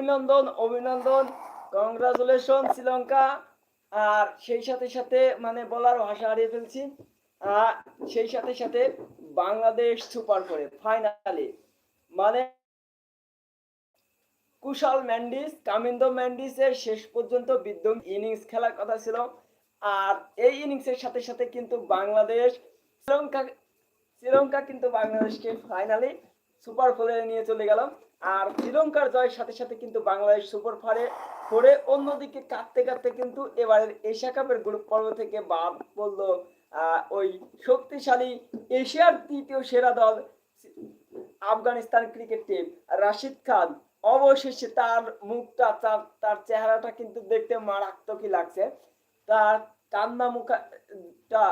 অভিনন্দন অভিনন্দন কংগ্রাচুলেশন শ্রীলঙ্কা। আর সেই সাথে সাথে মানে বলার ভাষা হারিয়ে ফেলছি। আর সেই সাথে সাথে বাংলাদেশ সুপার করে ফাইনালি মানে কুশাল ম্যান্ডিস, কামিন্দো ম্যান্ডিসের শেষ পর্যন্ত বিধ্বং ইনিংস খেলার কথা ছিল। আর এই ইনিংসের সাথে সাথে কিন্তু বাংলাদেশ, শ্রীলঙ্কা শ্রীলঙ্কা কিন্তু বাংলাদেশকে ফাইনালি সুপার ফোরে নিয়ে চলে গেল আর শ্রীলঙ্কার জয়ের সাথে সাথে কিন্তু বাংলাদেশ সুপার ফোরে ফোরে অন্যদিকে কাঁদতে কাঁদতে কিন্তু এবারের এশিয়া কাপের গ্রুপ পর্ব থেকে বাদ পড়ল ওই শক্তিশালী এশিয়ার তৃতীয় সেরা দল আফগানিস্তান ক্রিকেট টিম রাশিদ খান। অবশেষে তার মুখটা, তার তার চেহারাটা কিন্তু দেখতে মারাত্মকই লাগছে। তার কান্না মুখটা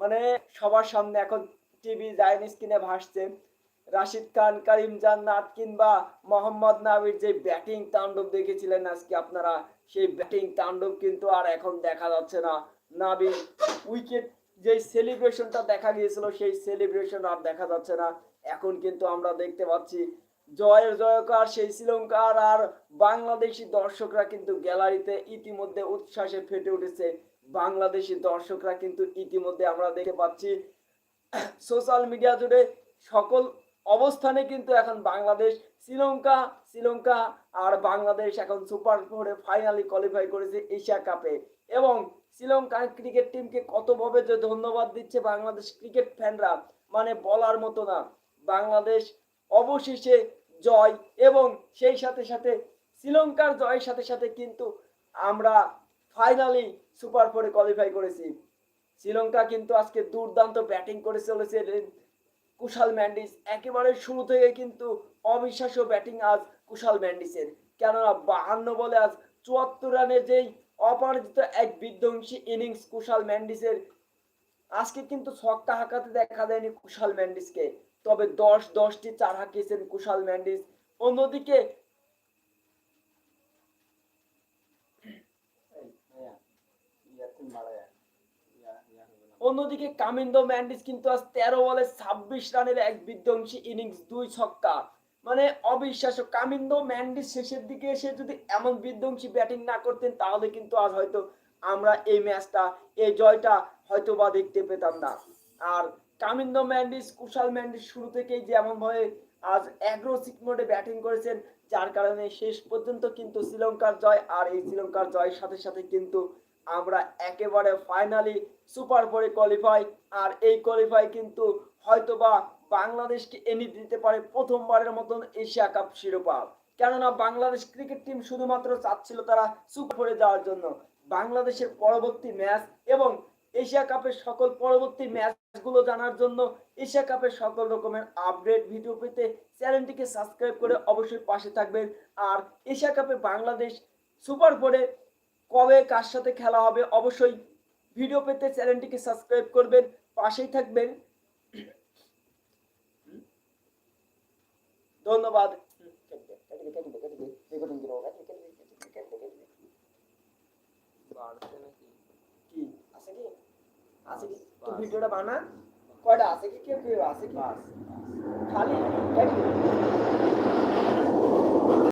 মানে সবার সামনে এখন টিভি জাইন স্ক্রিনে ভাসছে। রাশিদ খান, করিম জান্নাত কিংবা মোহাম্মদ নাবির যে ব্যাটিং তাণ্ডব দেখেছিলেন আজকে আপনারা, সেই ব্যাটিং তাণ্ডব কিন্তু আর এখন দেখা যাচ্ছে না। নাবির উইকেট যে সেলিব্রেশনটা দেখা গিয়েছিল, সেই সেলিব্রেশন আর দেখা যাচ্ছে না। এখন কিন্তু আমরা দেখতে পাচ্ছি, জয়ের জয়কার, সেই শ্রীলঙ্কার আর বাংলাদেশি দর্শকরা কিন্তু গ্যালারিতে ইতিমধ্যে উচ্ছ্বাসে ফেটে উঠেছে। বাংলাদেশি দর্শকরা কিন্তু ইতিমধ্যে আমরা দেখতে পাচ্ছি, সোশ্যাল মিডিয়া জুড়ে সকল অবস্থানে কিন্তু এখন বাংলাদেশ, শ্রীলঙ্কা শ্রীলঙ্কা আর বাংলাদেশ এখন সুপার ফোরে ফাইনালি কোয়ালিফাই করেছে এশিয়া কাপে। এবং শ্রীলঙ্কার ক্রিকেট টিমকে কতভাবে যে ধন্যবাদ দিচ্ছে বাংলাদেশ ক্রিকেট ফ্যানরা মানে বলার মতো না। বাংলাদেশ অবশেষে জয় এবং সেই সাথে সাথে শ্রীলঙ্কার জয়ের সাথে সাথে কিন্তু আমরা ফাইনালি সুপার ফোরে কোয়ালিফাই করেছি। শ্রীলঙ্কা কিন্তু আজকে দুর্দান্ত ব্যাটিং করে চলেছে কুশাল ম্যান্ডিস। একেবারে শুরু থেকে কিন্তু অবিশ্বাস্য ব্যাটিং আজ কুশাল ম্যান্ডিসের। কেননা বাহান্ন বলে আজ চুয়াত্তর রানের যেই অপরাজিত এক বিধ্বংসী ইনিংস কুশাল ম্যান্ডিসের, আজকে কিন্তু ছক্কা হাঁকাতে দেখা দেয়নি কুশাল ম্যান্ডিসকে। তবে দশ দশটি চার হাঁকিয়েছেন কুশাল ম্যান্ডিস। অন্যদিকে অন্যদিকে কামিন্দো ম্যান্ডিস কিন্তু আজ তেরো বলে ছাব্বিশ রানের এক বিধ্বংসী ইনিংস, দুই ছক্কা। মানে অবিশ্বাস্য, কামিন্দো ম্যান্ডিস শেষের দিকে এসে যদি এমন বিধ্বংসী ব্যাটিং না করতেন, তাহলে কিন্তু আজ হয়তো আমরা এই ম্যাচটা, এই জয়টা হয়তো বা দেখতে পেতাম না। আর কামিন্দো ম্যান্ডিস, কুশাল ম্যান্ডিস শুরু থেকেই যেমন ভাবে আজ অ্যাগ্রোসিক মোডে ব্যাটিং করেছেন, যার কারণে শেষ পর্যন্ত কিন্তু শ্রীলঙ্কার জয় আর এই শ্রীলঙ্কার জয়ের সাথে সাথে কিন্তু আমরা একেবারে ফাইনালি সুপার ফোরে কোয়ালিফাই আর এই কোয়ালিফাই কিন্তু হয়তোবা বাংলাদেশকে এনে দিতে পারে প্রথমবারের মতন এশিয়া কাপ শিরোপা। কেননা বাংলাদেশ ক্রিকেট টিম শুধুমাত্র চাচ্ছিল তারা সুপার ফোরে যাওয়ার জন্য। বাংলাদেশের পরবর্তী ম্যাচ এবং এশিয়া কাপের সকল পরবর্তী ম্যাচগুলো জানার জন্য এশিয়া কাপের সকল রকমের আপডেট ভিডিও পেতে চ্যানেলটিকে সাবস্ক্রাইব করে অবশ্যই পাশে থাকবেন। আর এশিয়া কাপে বাংলাদেশ সুপার ফোরে কবে কার সাথে খেলা হবে অবশ্যই ভিডিও পেতে চ্যানেলটিকে সাবস্ক্রাইব করবেন পাশেই থাকবেন। ধন্যবাদ। কি? আছে কি? আছে কি? ভিডিওটা বানা। কয়টা? আছে কি কেউ কেউ? আছে কি? খালি।